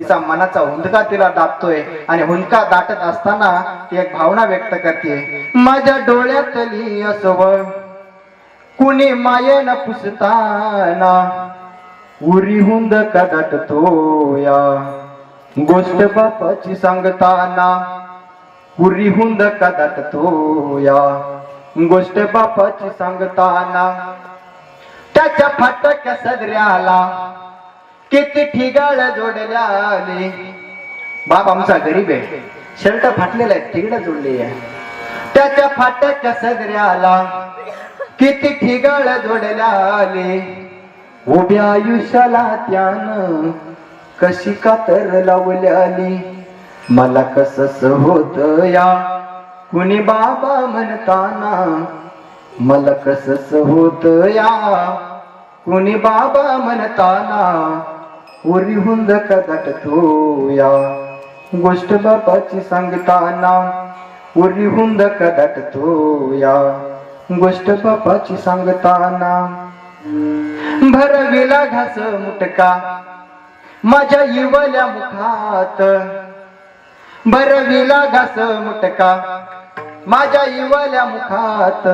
तिचा मनाचा हुंदका तिला दाबतोय आणि हुंदका दाटत असताना ती एक भावना व्यक्त करते. माझ्या डोळ्यातली असव कुणी मायेन पुसताना उरी हुंद का या गोष्ट बापाची सांगताना उरी हुंद का या गोष्ट बापाची सांगताना त्याच्या फाटक्या सदऱ्याला किती ठिगाळ जोडल्याले बाप आमचा गरीब आहे. शर्ट फाटलेला आहे ठिगड जोडली आहे. त्याच्या फाट्याच्या सदऱ्याला किती ठिगाळ जोडल्याले उभ्या आयुष्याला त्यानं कशी कातर लावल्याली. मला कसस होत या. कुणी बाबा म्हणताना मला कसस होत या. कुणी बाबा म्हणताना उरी हुंद कदाटतो या गोष्ट बापाची सांगताना उरी हुंद कदाटतो या गोष्ट बापाची सांगताना भरविला घास मुटका माझ्या इवल्या मुखात. भरविला घास मुटका माझ्या इवल्या मुखात.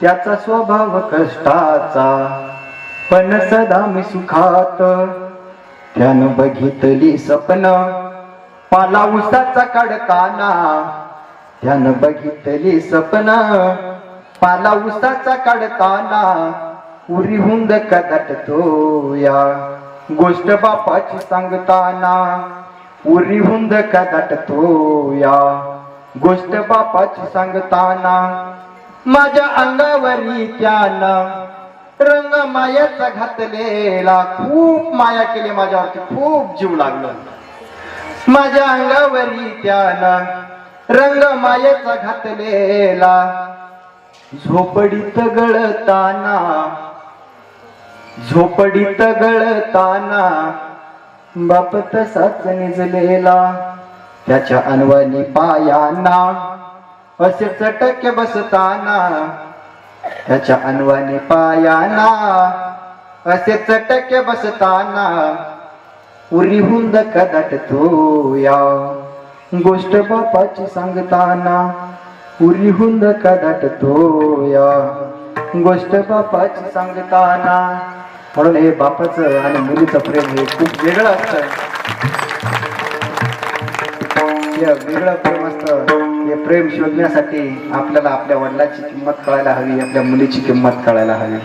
त्याचा स्वभाव कष्टाचा पण सदा मी सुखात. त्यानं बघितली सपन पाला उसाचा काढताना त्यानं बघितली सपन पाला उसाचा काढताना उरी हुंद कदटतो या गोष्ट बापाची सांगताना. उरी हुंद कदटतो या गोष्ट बापाची सांगताना. माझ्या अंगावरी त्यानं रंग मायाचा घातलेला खूप माया केली माझ्यावरती खूप जीव लागला. माझ्या अंगावरी त्यानं रंग मायेचा घातलेला झोपडीत गळताना झोपडीत गळताना बाप तसाच निजलेला. त्याच्या अनवनी पायांना असे चटके बसताना त्याच्या अनवानी पायाना असे चटके बसताना. उरी हुंद कदाटतो या गोष्ट बापाची सांगताना उरी हुंद कदाटतो या गोष्ट बापाची सांगताना म्हणून हे बापाचं आणि मुलीचं प्रेम हे खूप वेगळं असतं. वेगळं प्रेम असतं. हे प्रेम शोधण्यासाठी आपल्याला आपल्या वडिलाची किंमत कळायला हवी आपल्या मुलीची किंमत कळायला हवी.